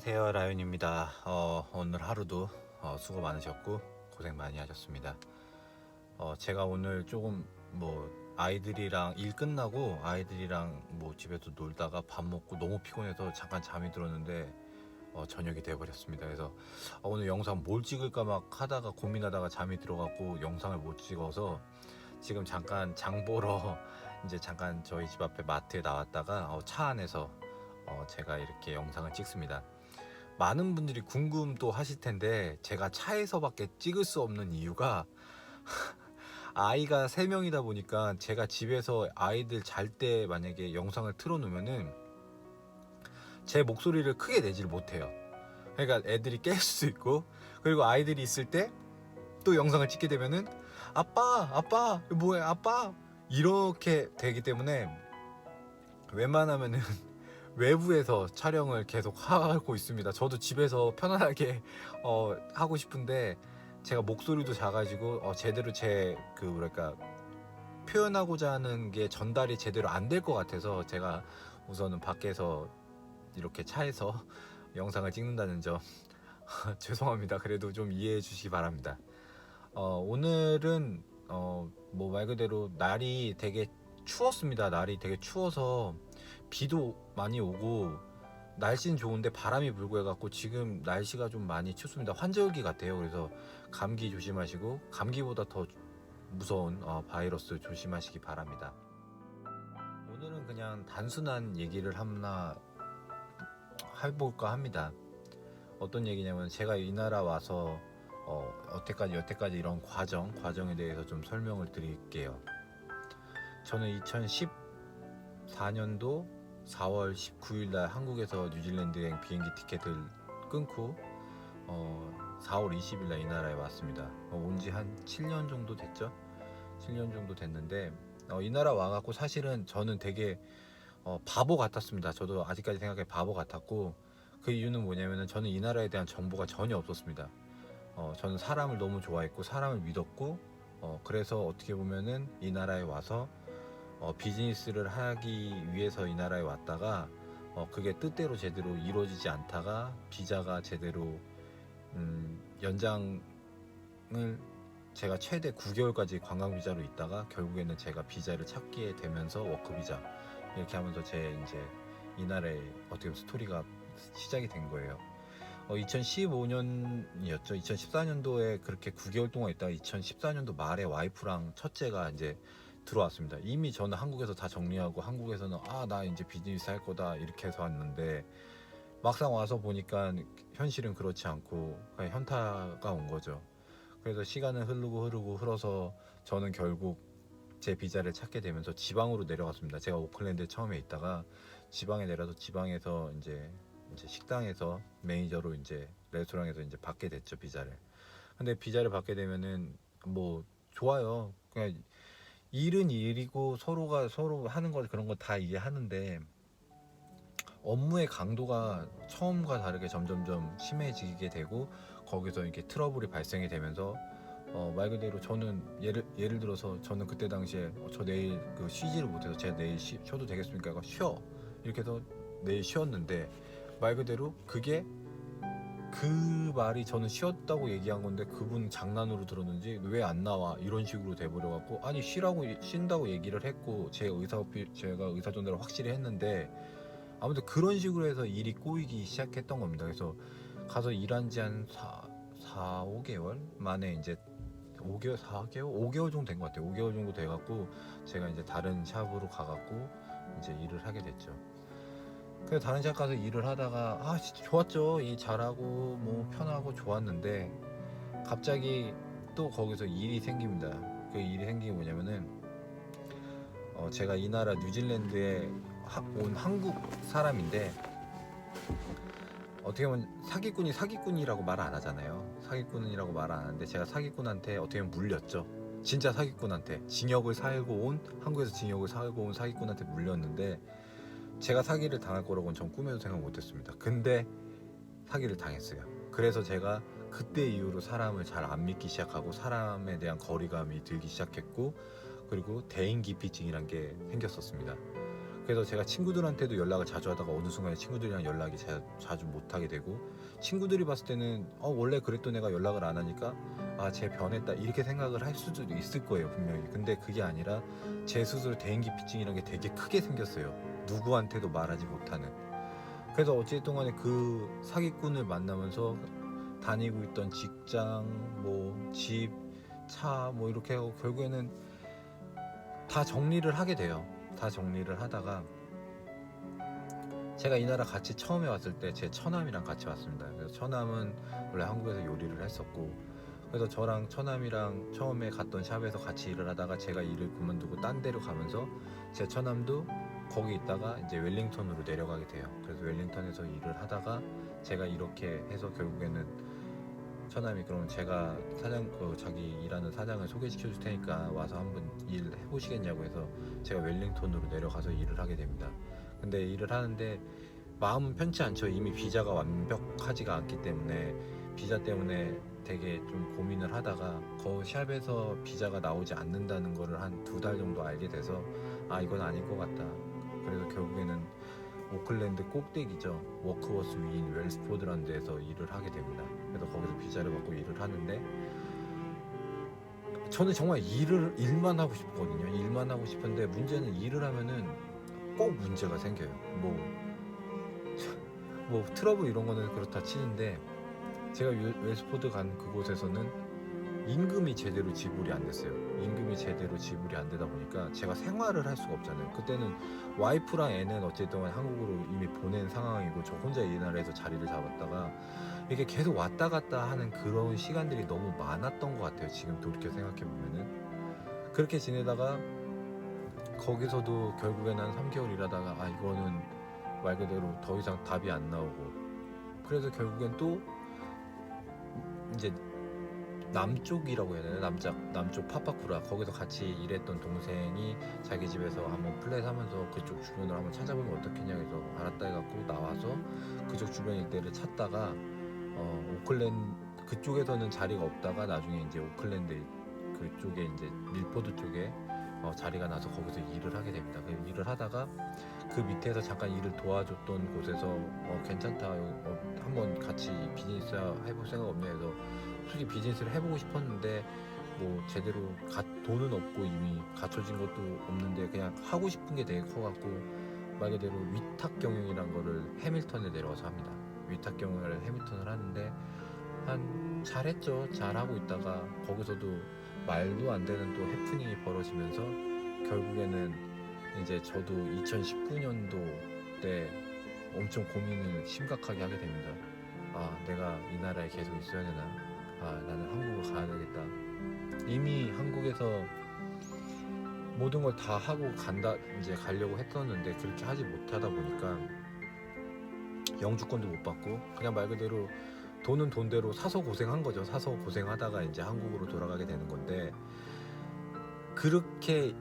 안녕하세요 라윤입니다. 어, 오늘 하루도 어, 수고 많으셨고 고생 많이 하셨습니다. 어, 제가 오늘 조금 뭐 아이들이랑 일 끝나고 아이들이랑 뭐 집에서 놀다가 밥 먹고 너무 피곤해서 잠깐 잠이 들었는데 어, 저녁이 돼버렸습니다. 그래서 어, 오늘 영상 뭘 찍을까 막 하다가 고민하다가 잠이 들어갖고 영상을 못 찍어서 지금 잠깐 장 보러 이제 잠깐 저희 집 앞에 마트에 나왔다가 어, 차 안에서 어, 제가 이렇게 영상을 찍습니다. 많은 분들이 궁금도 하실 텐데 제가 차에서밖에 찍을 수 없는 이유가 아이가 3명이다 보니까 제가 집에서 아이들 잘 때 만약에 영상을 틀어놓으면은 제 목소리를 크게 내지를 못해요. 그러니까 애들이 깰수 있고 그리고 아이들이 있을 때 또 영상을 찍게 되면은 아빠 아빠 뭐야 아빠 이렇게 되기 때문에 웬만하면은 외부에서 촬영을 계속 하고 있습니다. 저도 집에서 편안하게 어, 하고 싶은데 제가 목소리도 작아지고 어, 제대로 제 그 뭐랄까 표현하고자 하는 게 전달이 제대로 안 될 것 같아서 제가 우선은 밖에서 이렇게 차에서 영상을 찍는다는 점 죄송합니다. 그래도 좀 이해해 주시기 바랍니다. 어, 오늘은 어, 뭐 말 그대로 날이 되게 추웠습니다. 날이 되게 추워서 비도 많이 오고 날씨는 좋은데 바람이 불고 해갖고 지금 날씨가 좀 많이 춥습니다. 환절기 같아요. 그래서 감기 조심하시고 감기보다 더 무서운 어, 바이러스 조심하시기 바랍니다. 오늘은 그냥 단순한 얘기를 하나 해볼까 합니다. 어떤 얘기냐면 제가 이 나라 와서 어, 여태까지 여태까지 이런 과정 과정에 대해서 좀 설명을 드릴게요. 저는 2014년도 4월 19일 날 한국에서 뉴질랜드행 비행기 티켓을 끊고 어, 4월 20일 날 이 나라에 왔습니다. 어, 온지 한 7년 정도 됐죠? 7년 정도 됐는데 어, 이 나라 와갖고 사실은 저는 되게 어, 바보 같았습니다. 저도 아직까지 생각해 바보 같았고 그 이유는 뭐냐면은 저는 이 나라에 대한 정보가 전혀 없었습니다. 어, 저는 사람을 너무 좋아했고 사람을 믿었고 어, 그래서 어떻게 보면은 이 나라에 와서 어, 비즈니스를 하기 위해서 이 나라에 왔다가 어, 그게 뜻대로 제대로 이루어지지 않다가 비자가 제대로 음, 연장을 제가 최대 9개월까지 관광 비자로 있다가 결국에는 제가 비자를 찾게 되면서 워크 비자 이렇게 하면서 제 이제 이 나라의 어떻게 보면 스토리가 시작이 된 거예요. 어, 2015년이었죠. 2014년도에 그렇게 9개월 동안 있다가 2014년도 말에 와이프랑 첫째가 이제 들어왔습니다. 이미 저는 한국에서 다 정리하고 한국에서는 아 나 이제 비즈니스 할 거다 이렇게 해서 왔는데 막상 와서 보니까 현실은 그렇지 않고 그냥 현타가 온 거죠. 그래서 시간은 흐르고 흐르고 흘러서 저는 결국 제 비자를 찾게 되면서 지방으로 내려갔습니다. 제가 오클랜드에 처음에 있다가 지방에 내려서 지방에서 이제 이제 식당에서 매니저로 이제 레스토랑에서 이제 받게 됐죠 비자를. 근데 비자를 받게 되면은 뭐 좋아요. 그냥 일은 일이고 서로가 서로 하는 거 그런 거 다 이해하는데 업무의 강도가 처음과 다르게 점점점 심해지게 되고 거기서 이렇게 트러블이 발생이 되면서 어, 말 그대로 저는 예를 예를 들어서 저는 그때 당시에 어, 저 내일 그 쉬지를 못해서 제가 내일 쉬, 쉬어도 되겠습니까? 쉬어 이렇게 해서 내일 쉬었는데 말 그대로 그게 그 말이 저는 쉬었다고 얘기한 건데 그분 장난으로 들었는지 왜 안 나와 이런 식으로 돼버려 갖고 아니 쉬라고 쉰다고 얘기를 했고 제 의사 제가 의사 전달을 확실히 했는데 아무튼 그런 식으로 해서 일이 꼬이기 시작했던 겁니다. 그래서 가서 일한 지 한 4, 4, 5개월 만에 이제 5개월, 4개월, 5개월 정도 된 것 같아요. 5개월 정도 돼갖고 제가 이제 다른 샵으로 가갖고 이제 일을 하게 됐죠. 그래서 다른 샵 가서 일을 하다가 아 진짜 좋았죠. 일 잘하고 뭐 편하고 좋았는데 갑자기 또 거기서 일이 생깁니다. 그 일이 생긴 게 뭐냐면은 어 제가 이 나라 뉴질랜드에 하- 온 한국 사람인데 어떻게 보면 사기꾼이 사기꾼이라고 말 안 하잖아요. 사기꾼이라고 말 안 하는데 제가 사기꾼한테 어떻게 보면 물렸죠. 진짜 사기꾼한테 징역을 살고 온 한국에서 징역을 살고 온 사기꾼한테 물렸는데 제가 사기를 당할 거라고는 전 꿈에도 생각 못했습니다. 근데 사기를 당했어요. 그래서 제가 그때 이후로 사람을 잘 안 믿기 시작하고 사람에 대한 거리감이 들기 시작했고 그리고 대인기피증이란 게 생겼었습니다. 그래서 제가 친구들한테도 연락을 자주 하다가 어느 순간에 친구들이랑 연락이 자, 자주 못 하게 되고 친구들이 봤을 때는 어 원래 그랬던 애가 연락을 안 하니까 아 쟤 변했다 이렇게 생각을 할 수도 있을 거예요 분명히 근데 그게 아니라 제 스스로 대인기피증이라는 게 되게 크게 생겼어요 누구한테도 말하지 못하는 그래서 어찌됐든 간에 그 사기꾼을 만나면서 다니고 있던 직장 뭐 집 차 뭐 이렇게 하고 결국에는 다 정리를 하게 돼요 다 정리를 하다가 제가 이 나라 같이 처음에 왔을 때 제 처남이랑 같이 왔습니다. 그래서 처남은 원래 한국에서 요리를 했었고 그래서 저랑 처남이랑 처음에 갔던 샵에서 같이 일을 하다가 제가 일을 그만두고 딴 데로 가면서 제 처남도 거기 있다가 이제 웰링턴으로 내려가게 돼요. 그래서 웰링턴에서 일을 하다가 제가 이렇게 해서 결국에는 처남이 그럼 제가 사장 그 자기 일하는 사장을 소개시켜 줄 테니까 와서 한번 일 해보시겠냐고 해서 제가 웰링턴으로 내려가서 일을 하게 됩니다. 근데 일을 하는데 마음은 편치 않죠. 이미 비자가 완벽하지가 않기 때문에 비자 때문에 되게 좀 고민을 하다가 그 샵에서 비자가 나오지 않는다는 거를 한 두 달 정도 알게 돼서 아 이건 아닌 것 같다. 그래서 결국에는 오클랜드 꼭대기죠. 워크워스 위인 웰스포드라는 데서 일을 하게 됩니다. 그래서 거기서 비자를 받고 일을 하는데 저는 정말 일을 일만 하고 싶거든요. 일만 하고 싶은데 문제는 일을 하면은 꼭 문제가 생겨요. 뭐, 뭐 트러블 이런 거는 그렇다 치는데 제가 웰- 웰스포드 간 그곳에서는 임금이 제대로 지불이 안 됐어요. 임금이 제대로 지불이 안 되다 보니까 제가 생활을 할 수가 없잖아요. 그때는 와이프랑 애는 어쨌든 한국으로 이미 보낸 상황이고 저 혼자 이 나라에서 자리를 잡았다가 이게 계속 왔다 갔다 하는 그런 시간들이 너무 많았던 것 같아요. 지금 돌이켜 생각해 보면은 그렇게 지내다가 거기서도 결국에는 한 3개월 일하다가 아 이거는 말 그대로 더 이상 답이 안 나오고 그래서 결국엔 또 이제 남쪽이라고 해야 되나? 남쪽 남쪽 파파쿠라. 거기서 같이 일했던 동생이 자기 집에서 한번 플랫 하면서 그쪽 주변을 한번 찾아보면 어떻겠냐 해서 알았다 해갖고 나와서 그쪽 주변 일대를 찾다가 어, 오클랜드 그쪽에서는 자리가 없다가 나중에 이제 오클랜드 그쪽에 이제 밀포드 쪽에 어, 자리가 나서 거기서 일을 하게 됩니다. 그 일을 하다가 그 밑에서 잠깐 일을 도와줬던 곳에서 어, 괜찮다, 어, 한번 같이 비즈니스 해볼 생각 없냐 해서 솔직히 비즈니스를 해보고 싶었는데 뭐 제대로 가, 돈은 없고 이미 갖춰진 것도 없는데 그냥 하고 싶은 게 되게 커갖고 말 그대로 위탁 경영이란 거를 해밀턴에 내려와서 합니다. 위탁 경영을 해밀턴을 하는데 한 잘했죠. 잘하고 있다가 거기서도 말도 안 되는 또 해프닝이 벌어지면서 결국에는 이제 저도 2019년도 때 엄청 고민을 심각하게 하게 됩니다. 아, 내가 이 나라에 계속 있어야 되나? 아, 나는 한국으로 가야 되겠다. 이미 한국에서 모든 걸 다 하고 간다, 이제 가려고 했었는데 그렇게 하지 못하다 보니까 영주권도 못 받고 그냥 말 그대로 돈은 돈대로 사서 고생한 거죠. 사서 고생하다가 이제 한국으로 돌아가게 되는 건데 그렇게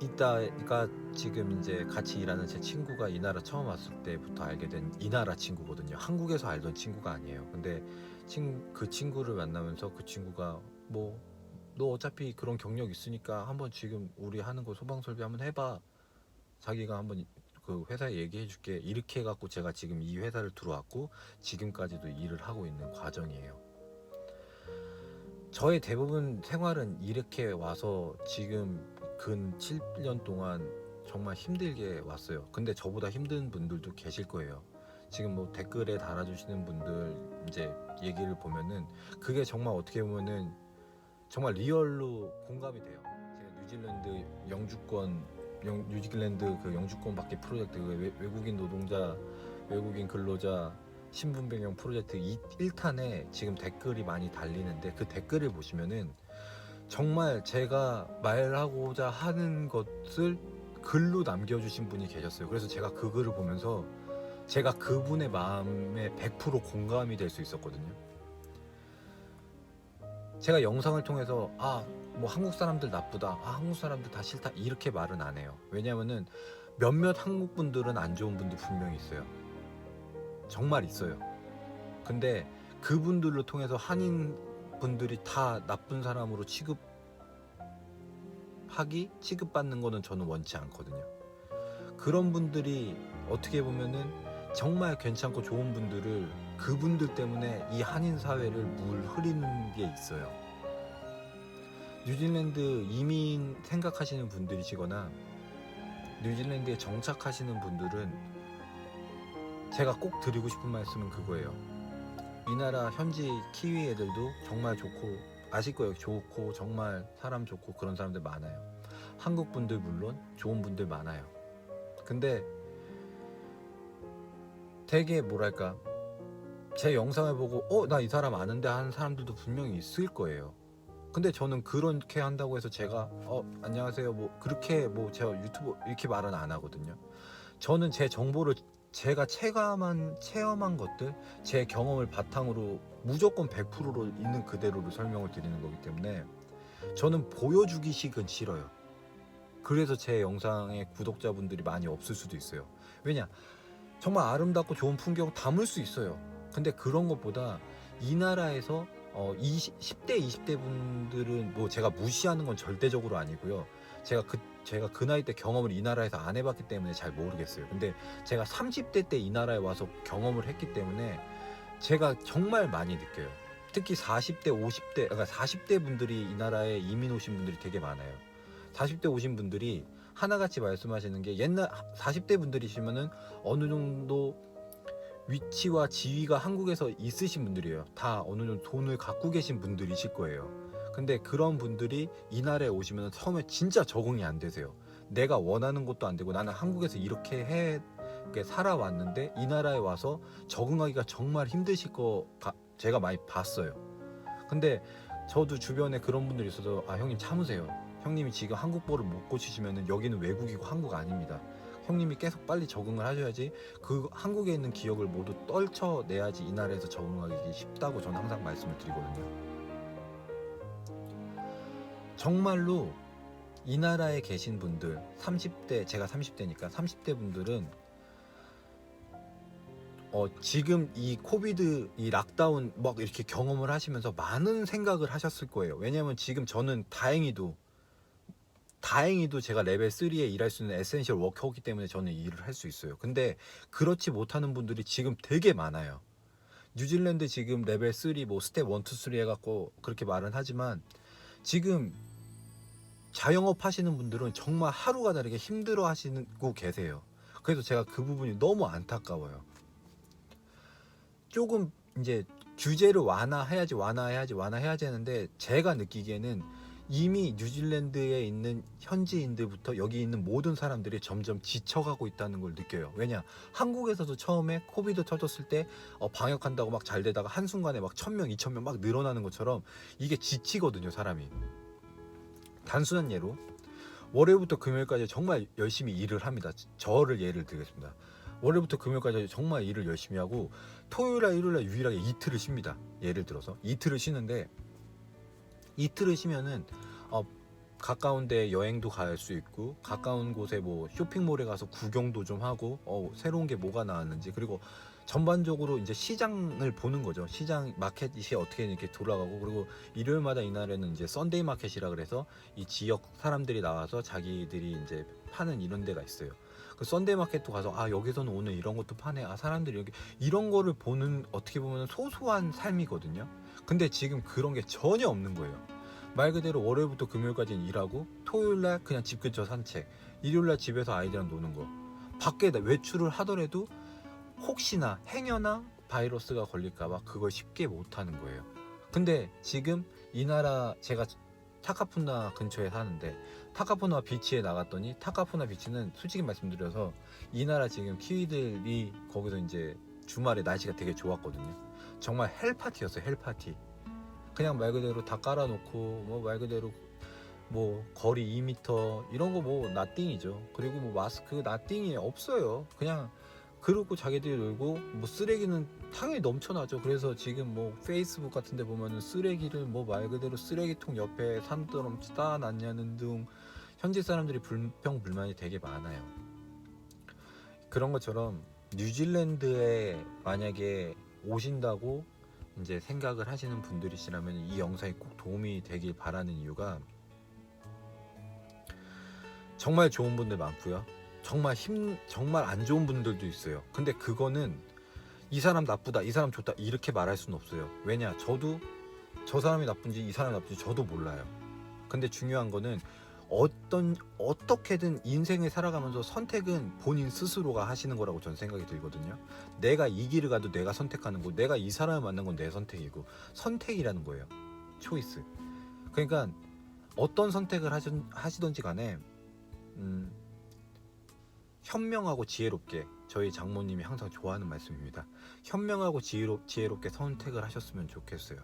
있다가 지금 이제 같이 일하는 제 친구가 이 나라 처음 왔을 때부터 알게 된 이 나라 친구거든요. 한국에서 알던 친구가 아니에요. 근데 친, 그 친구를 만나면서 그 친구가 뭐 너 어차피 그런 경력 있으니까 한번 지금 우리 하는 거 소방 설비 한번 해봐. 자기가 한번 그 회사에 얘기해 줄게. 이렇게 해갖고 제가 지금 이 회사를 들어왔고 지금까지도 일을 하고 있는 과정이에요. 저의 대부분 생활은 이렇게 와서 지금 근 7년 동안 정말 힘들게 왔어요. 근데 저보다 힘든 분들도 계실 거예요. 지금 뭐 댓글에 달아주시는 분들 이제 얘기를 보면은 그게 정말 어떻게 보면은 정말 리얼로 공감이 돼요. 제가 뉴질랜드 영주권, 영, 뉴질랜드 그 영주권 받기 프로젝트 그 외, 외국인 노동자, 외국인 근로자 신분 변경 프로젝트 1탄에 지금 댓글이 많이 달리는데 그 댓글을 보시면은 정말 제가 말하고자 하는 것을 글로 남겨주신 분이 계셨어요. 그래서 제가 그 글을 보면서 제가 그분의 마음에 100% 공감이 될 수 있었거든요. 제가 영상을 통해서 아, 뭐 한국 사람들 나쁘다. 아, 한국 사람들 다 싫다. 이렇게 말은 안 해요. 왜냐면은 몇몇 한국 분들은 안 좋은 분들 분명히 있어요. 정말 있어요. 근데 그분들로 통해서 한인 분들이 다 나쁜 사람으로 취급하기 취급받는 거는 저는 원치 않거든요. 그런 분들이 어떻게 보면은 정말 괜찮고 좋은 분들을 그분들 때문에 이 한인 사회를 물 흐리는 게 있어요. 뉴질랜드 이민 생각하시는 분들이시거나 뉴질랜드에 정착하시는 분들은 제가 꼭 드리고 싶은 말씀은 그거예요. 이 나라 현지 키위 애들도 정말 좋고 아실 거예요. 좋고 정말 사람 좋고 그런 사람들 많아요. 한국 분들 물론 좋은 분들 많아요. 근데 되게 뭐랄까 제 영상을 보고 어 나 이 사람 아는데 하는 사람들도 분명히 있을 거예요. 근데 저는 그렇게 한다고 해서 제가 어 안녕하세요 뭐 그렇게 뭐 제가 유튜브 이렇게 말은 안 하거든요. 저는 제 정보를 제가 체감한 체험한 것들 제 경험을 바탕으로 무조건 100%로 있는 그대로로 설명을 드리는 거기 때문에 저는 보여주기식은 싫어요. 그래서 제 영상에 구독자분들이 많이 없을 수도 있어요. 왜냐 정말 아름답고 좋은 풍경 담을 수 있어요. 근데 그런 것보다 이 나라에서 어 20, 10대 20대 분들은 뭐 제가 무시하는 건 절대적으로 아니고요. 제가 그 제가 그 나이 때 경험을 이 나라에서 안 해봤기 때문에 잘 모르겠어요. 근데 제가 30대 때 이 나라에 와서 경험을 했기 때문에 제가 정말 많이 느껴요. 특히 40대, 50대, 그러니까 40대 분들이 이 나라에 이민 오신 분들이 되게 많아요. 40대 오신 분들이 하나같이 말씀하시는 게 옛날 40대 분들이시면은 어느 정도 위치와 지위가 한국에서 있으신 분들이에요. 다 어느 정도 돈을 갖고 계신 분들이실 거예요. 근데 그런 분들이 이 나라에 오시면 처음에 진짜 적응이 안 되세요. 내가 원하는 것도 안 되고 나는 한국에서 이렇게 해 살아왔는데 이 나라에 와서 적응하기가 정말 힘드실 거 가- 제가 많이 봤어요. 근데 저도 주변에 그런 분들이 있어서 아 형님 참으세요. 형님이 지금 한국어를 못 고치시면 여기는 외국이고 한국 아닙니다. 형님이 계속 빨리 적응을 하셔야지 그 한국에 있는 기억을 모두 떨쳐내야지 이 나라에서 적응하기 쉽다고 저는 항상 말씀을 드리거든요. 정말로 이 나라에 계신 분들 30대 제가 30대니까 30대 분들은 어, 지금 이 코비드 이 락다운 막 이렇게 경험을 하시면서 많은 생각을 하셨을 거예요. 왜냐면 지금 저는 다행히도 다행히도 제가 레벨 3에 일할 수 있는 에센셜 워커이기 때문에 저는 이 일을 할 수 있어요. 근데 그렇지 못하는 분들이 지금 되게 많아요. 뉴질랜드 지금 레벨 3 뭐 스텝 1, 2, 3 해갖고 그렇게 말은 하지만 지금 자영업 하시는 분들은 정말 하루가 다르게 힘들어 하시고 계세요. 그래서 제가 그 부분이 너무 안타까워요. 조금 이제 규제를 완화해야지 완화해야지 완화해야지 하는데 제가 느끼기에는 이미 뉴질랜드에 있는 현지인들부터 여기 있는 모든 사람들이 점점 지쳐가고 있다는 걸 느껴요. 왜냐 한국에서도 처음에 코비드 터졌을 때 어, 방역한다고 막 잘 되다가 한순간에 막 천명 이천 명 막 늘어나는 것처럼 이게 지치거든요 사람이. 단순한 예로 월요일부터 금요일까지 정말 열심히 일을 합니다. 저를 예를 들겠습니다. 월요일부터 금요일까지 정말 일을 열심히 하고 토요일날 일요일날 유일하게 이틀을 쉽니다. 예를 들어서 이틀을 쉬는데 이틀을 쉬면은 어, 가까운 데 여행도 갈 수 있고 가까운 곳에 뭐 쇼핑몰에 가서 구경도 좀 하고 어, 새로운 게 뭐가 나왔는지 그리고 전반적으로 이제 시장을 보는 거죠. 시장 마켓이 어떻게 이렇게 돌아가고 그리고 일요일마다 이날에는 이제 썬데이 마켓이라 그래서 이 지역 사람들이 나와서 자기들이 이제 파는 이런 데가 있어요. 그 썬데이 마켓도 가서 아 여기서는 오늘 이런 것도 파네. 아 사람들이 여기 이런 거를 보는 어떻게 보면 소소한 삶이거든요. 근데 지금 그런 게 전혀 없는 거예요. 말 그대로 월요일부터 금요일까지는 일하고 토요일날 그냥 집 근처 산책, 일요일날 집에서 아이들이랑 노는 거. 밖에 외출을 하더라도 혹시나 행여나 바이러스가 걸릴까봐 그걸 쉽게 못 하는 거예요. 근데 지금 이 나라 제가 타카푸나 근처에 사는데 타카푸나 비치에 나갔더니 타카푸나 비치는 솔직히 말씀드려서 이 나라 지금 키위들이 거기서 이제 주말에 날씨가 되게 좋았거든요. 정말 헬파티였어요, 헬파티. 그냥 말 그대로 다 깔아놓고 뭐 말 그대로 뭐 거리 2m 이런 거뭐 나띵이죠. 그리고 뭐 마스크 나띵이 없어요. 그냥 그러고 자기들이 놀고 뭐 쓰레기는 당연히 넘쳐나죠. 그래서 지금 뭐 페이스북 같은 데 보면은 쓰레기를 뭐 말 그대로 쓰레기통 옆에 산더럼 쌓아놨냐는 등 현지 사람들이 불평 불만이 되게 많아요. 그런 것처럼 뉴질랜드에 만약에 오신다고 이제 생각을 하시는 분들이시라면 이 영상이 꼭 도움이 되길 바라는 이유가 정말 좋은 분들 많고요. 정말 힘 정말 안 좋은 분들도 있어요. 근데 그거는 이 사람 나쁘다, 이 사람 좋다 이렇게 말할 수는 없어요. 왜냐? 저도 저 사람이 나쁜지 이 사람이 나쁜지 저도 몰라요. 근데 중요한 거는 어떤 어떻게든 인생을 살아가면서 선택은 본인 스스로가 하시는 거라고 저는 생각이 들거든요. 내가 이 길을 가도 내가 선택하는 거, 내가 이 사람을 만난 건 내 선택이고 선택이라는 거예요. 초이스. 그러니까 어떤 선택을 하시, 하시던지 간에 음, 현명하고 지혜롭게 저희 장모님이 항상 좋아하는 말씀입니다. 현명하고 지혜롭, 지혜롭게 선택을 하셨으면 좋겠어요.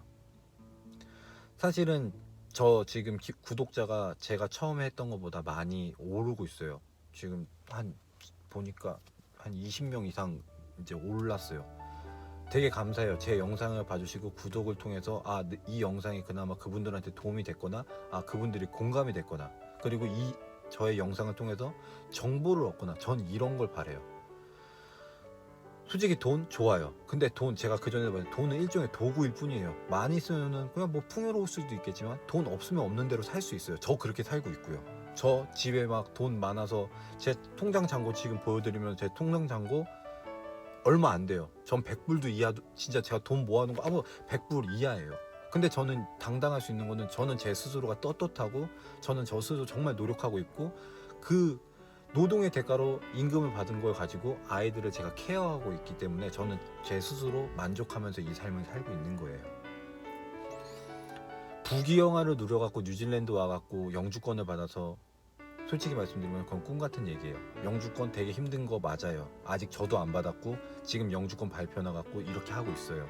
사실은 저 지금 기- 구독자가 제가 처음에 했던 것보다 많이 오르고 있어요. 지금 한 보니까 한 20명 이상 이제 올랐어요. 되게 감사해요. 제 영상을 봐주시고 구독을 통해서 아 이 영상이 그나마 그분들한테 도움이 됐거나 아 그분들이 공감이 됐거나 그리고 이 저의 영상을 통해서 정보를 얻거나 전 이런 걸 바래요. 솔직히 돈 좋아요. 근데 돈 제가 그 전에 말했 돈은 일종의 도구일 뿐이에요. 많이 쓰면은 그냥 뭐 풍요로울 수도 있겠지만 돈 없으면 없는 대로 살 수 있어요. 저 그렇게 살고 있고요. 저 집에 막 돈 많아서 제 통장 잔고 지금 보여드리면 제 통장 잔고 얼마 안 돼요. 전 100불도 이하도 진짜 제가 돈 모아놓은 거 아무 100불 이하예요. 근데 저는 당당할 수 있는 거는 저는 제 스스로가 떳떳하고 저는 저 스스로 정말 노력하고 있고 그 노동의 대가로 임금을 받은 걸 가지고 아이들을 제가 케어하고 있기 때문에 저는 제 스스로 만족하면서 이 삶을 살고 있는 거예요. 부귀영화를 누려갖고 뉴질랜드 와갖고 영주권을 받아서 솔직히 말씀드리면 그건 꿈 같은 얘기예요. 영주권 되게 힘든 거 맞아요. 아직 저도 안 받았고 지금 영주권 발표 나갖고 이렇게 하고 있어요.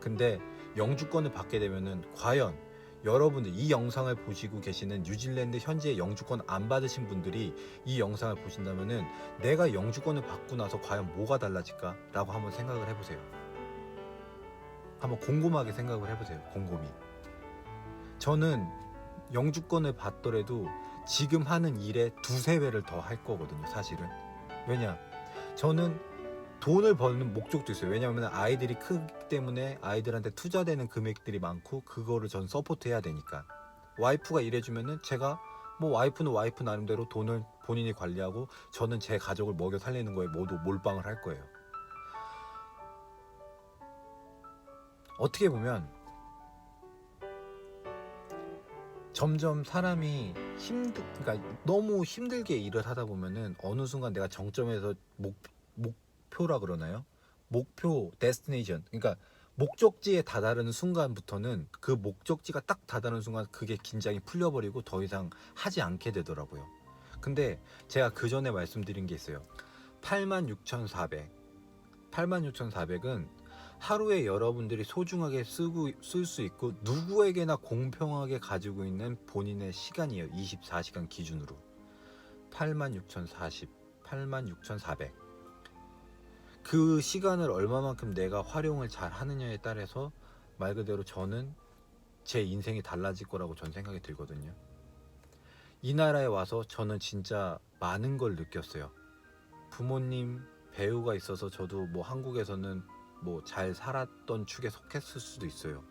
근데 영주권을 받게 되면은 과연 여러분들 이 영상을 보시고 계시는 뉴질랜드 현재 영주권 안 받으신 분들이 이 영상을 보신다면은 내가 영주권을 받고 나서 과연 뭐가 달라질까라고 한번 생각을 해보세요. 한번 곰곰하게 생각을 해보세요. 곰곰이. 저는 영주권을 받더라도 지금 하는 일에 두세 배를 더 할 거거든요, 사실은. 왜냐? 저는 돈을 버는 목적도 있어요. 왜냐하면 아이들이 크기 때문에 아이들한테 투자되는 금액들이 많고 그거를 전 서포트 해야 되니까. 와이프가 일해주면은 제가 뭐 와이프는 와이프 나름대로 돈을 본인이 관리하고 저는 제 가족을 먹여 살리는 거에 모두 몰빵을 할 거예요. 어떻게 보면 점점 사람이 힘들, 그러니까 너무 힘들게 일을 하다 보면은 어느 순간 내가 정점에서 목, 목표라 그러나요? 목표, 데스티네이션, 그러니까 목적지에 다다르는 순간부터는 그 목적지가 딱 다다르는 순간 그게 긴장이 풀려버리고 더 이상 하지 않게 되더라고요. 근데 제가 그 전에 말씀드린 게 있어요. 86,400. 86,400은 하루에 여러분들이 소중하게 쓰고 쓸 수 있고 누구에게나 공평하게 가지고 있는 본인의 시간이에요. 24시간 기준으로. 86,040, 86,400. 그 시간을 얼마만큼 내가 활용을 잘 하느냐에 따라서 말 그대로 저는 제 인생이 달라질 거라고 전 생각이 들거든요. 이 나라에 와서 저는 진짜 많은 걸 느꼈어요. 부모님, 배우가 있어서 저도 뭐 한국에서는 뭐 잘 살았던 축에 속했을 수도 있어요.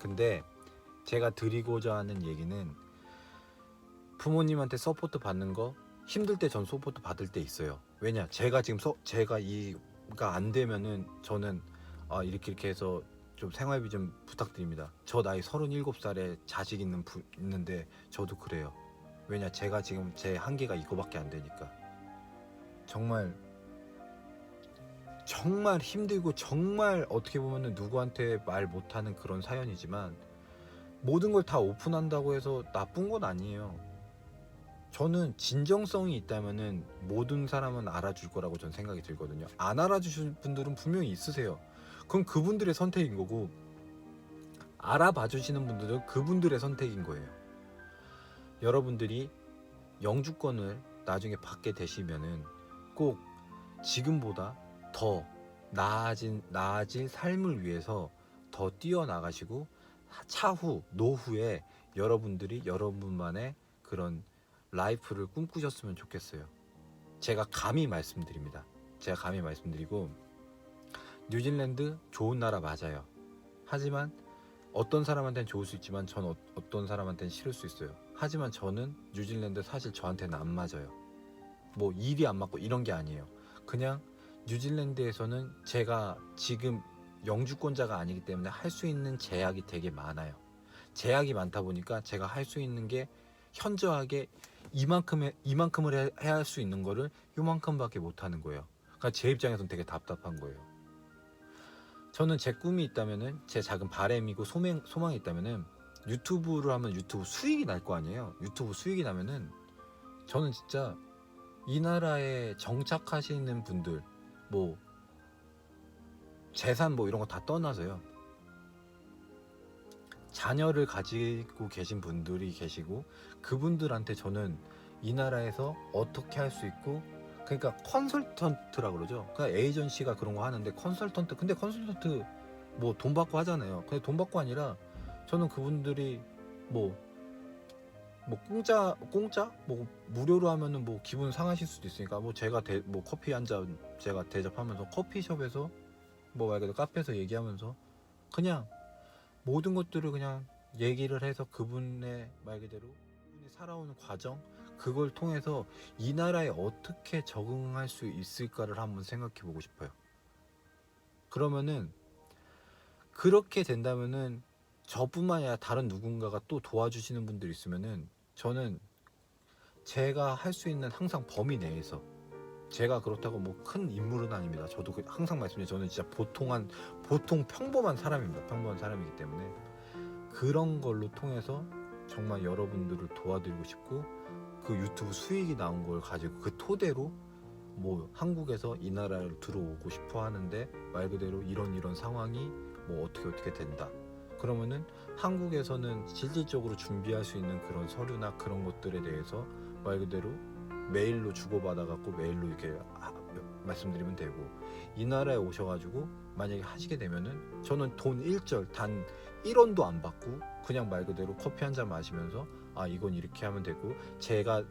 근데 제가 드리고자 하는 얘기는 부모님한테 서포트 받는 거 힘들 때 전 서포트 받을 때 있어요. 왜냐? 제가 지금 서, 제가 이가 안 되면은 저는 아 이렇게 이렇게 해서 좀 생활비 좀 부탁드립니다. 저 나이 37살에 자식 있는 부, 있는데 저도 그래요. 왜냐? 제가 지금 제 한계가 이거밖에 안 되니까. 정말 정말 힘들고 정말 어떻게 보면은 누구한테 말 못하는 그런 사연이지만 모든 걸 다 오픈한다고 해서 나쁜 건 아니에요. 저는 진정성이 있다면은 모든 사람은 알아줄 거라고 전 생각이 들거든요. 안 알아주실 분들은 분명히 있으세요. 그럼 그분들의 선택인 거고 알아봐 주시는 분들은 그분들의 선택인 거예요. 여러분들이 영주권을 나중에 받게 되시면은 꼭 지금보다 더 나아진 나아질 삶을 위해서 더 뛰어나가시고 차후 노후에 여러분들이 여러분만의 그런 라이프를 꿈꾸셨으면 좋겠어요. 제가 감히 말씀드립니다. 제가 감히 말씀드리고 뉴질랜드 좋은 나라 맞아요. 하지만 어떤 사람한테는 좋을 수 있지만 전 어, 어떤 사람한테는 싫을 수 있어요. 하지만 저는 뉴질랜드 사실 저한테는 안 맞아요. 뭐 일이 안 맞고 이런 게 아니에요. 그냥 뉴질랜드에서는 제가 지금 영주권자가 아니기 때문에 할 수 있는 제약이 되게 많아요. 제약이 많다 보니까 제가 할 수 있는 게 현저하게 이만큼의 이만큼을 해- 해야 할 수 있는 거를 요만큼밖에 못 하는 거예요. 그러니까 제 입장에서는 되게 답답한 거예요. 저는 제 꿈이 있다면은 제 작은 바램이고 소망 소망이 있다면은 유튜브를 하면 유튜브 수익이 날 거 아니에요. 유튜브 수익이 나면은 저는 진짜 이 나라에 정착하시는 분들 뭐 재산 뭐 이런 거 다 떠나서요. 자녀를 가지고 계신 분들이 계시고 그분들한테 저는 이 나라에서 어떻게 할 수 있고 그러니까 컨설턴트라 그러죠. 그러니까 에이전시가 그런 거 하는데 컨설턴트 근데 컨설턴트 뭐 돈 받고 하잖아요. 근데 돈 받고 아니라 저는 그분들이 뭐뭐 공짜 공짜 뭐 무료로 하면은 뭐 기분 상하실 수도 있으니까 뭐 제가 대, 뭐 커피 한 잔 제가 대접하면서 커피숍에서 뭐 말 그대로 카페에서 얘기하면서 그냥 모든 것들을 그냥 얘기를 해서 그분의 말 그대로 그분이 살아오는 과정 그걸 통해서 이 나라에 어떻게 적응할 수 있을까를 한번 생각해 보고 싶어요. 그러면은 그렇게 된다면은 저뿐만 아니라 다른 누군가가 또 도와주시는 분들 있으면은 저는 제가 할 수 있는 항상 범위 내에서 제가 그렇다고 뭐 큰 인물은 아닙니다. 저도 그- 항상 말씀드려 저는 진짜 보통한 보통 평범한 사람입니다. 평범한 사람이기 때문에 그런 걸로 통해서 정말 여러분들을 도와드리고 싶고 그 유튜브 수익이 나온 걸 가지고 그 토대로 뭐 한국에서 이 나라를 들어오고 싶어 하는데 말 그대로 이런 이런 상황이 뭐 어떻게 어떻게 된다. 그러면은 한국에서는 실질적으로 준비할 수 있는 그런 서류나 그런 것들에 대해서 말 그대로 메일로 주고받아 갖고 메일로 이렇게 하- 말씀드리면 되고 이 나라에 오셔가지고 만약에 하시게 되면은 저는 돈 일절 단 1원도 안 받고 그냥 말 그대로 커피 한 잔 마시면서 아 이건 이렇게 하면 되고 제가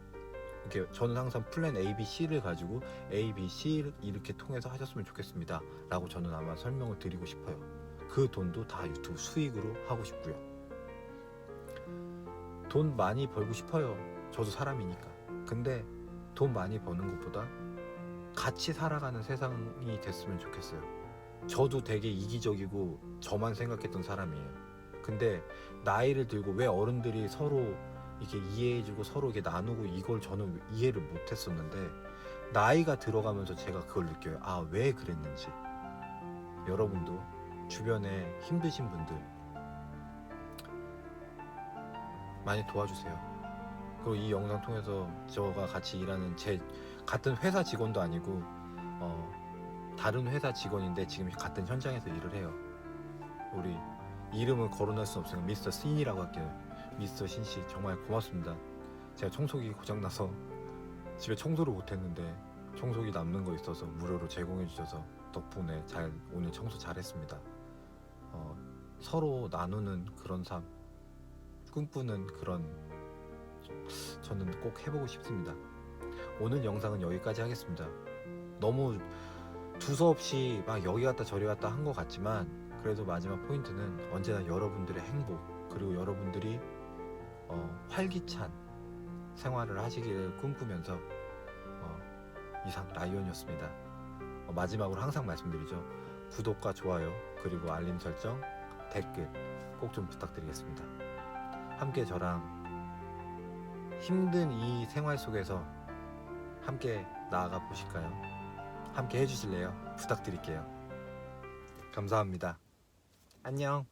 이렇게 저는 항상 플랜 A, B, C를 가지고 A, B, C 이렇게 통해서 하셨으면 좋겠습니다 라고 저는 아마 설명을 드리고 싶어요. 그 돈도 다 유튜브 수익으로 하고 싶고요. 돈 많이 벌고 싶어요. 저도 사람이니까. 근데 돈 많이 버는 것보다 같이 살아가는 세상이 됐으면 좋겠어요. 저도 되게 이기적이고 저만 생각했던 사람이에요. 근데 나이를 들고 왜 어른들이 서로 이렇게 이해해주고 서로 이렇게 나누고 이걸 저는 이해를 못했었는데 나이가 들어가면서 제가 그걸 느껴요. 아 왜 그랬는지. 여러분도 주변에 힘드신 분들 많이 도와주세요. 그리고 이 영상 통해서 저가 같이 일하는 제 같은 회사 직원도 아니고 어, 다른 회사 직원인데 지금 같은 현장에서 일을 해요. 우리 이름을 거론할 수 없으니까 미스터 신이라고 할게요. 미스터 신씨 정말 고맙습니다. 제가 청소기 고장 나서 집에 청소를 못했는데 청소기 남는 거 있어서 무료로 제공해 주셔서 덕분에 잘 오늘 청소 잘했습니다. 어, 서로 나누는 그런 삶, 꿈꾸는 그런 저는 꼭 해보고 싶습니다. 오늘 영상은 여기까지 하겠습니다. 너무 두서없이 막 여기 갔다 저리 갔다 한 것 같지만 그래도 마지막 포인트는 언제나 여러분들의 행복 그리고 여러분들이 어, 활기찬 생활을 하시기를 꿈꾸면서 어, 이상 라이언이었습니다. 어, 마지막으로 항상 말씀드리죠. 구독과 좋아요 그리고 알림 설정 댓글 꼭 좀 부탁드리겠습니다. 함께 저랑 힘든 이 생활 속에서 함께 나아가 보실까요? 함께 해주실래요? 부탁드릴게요. 감사합니다. 안녕.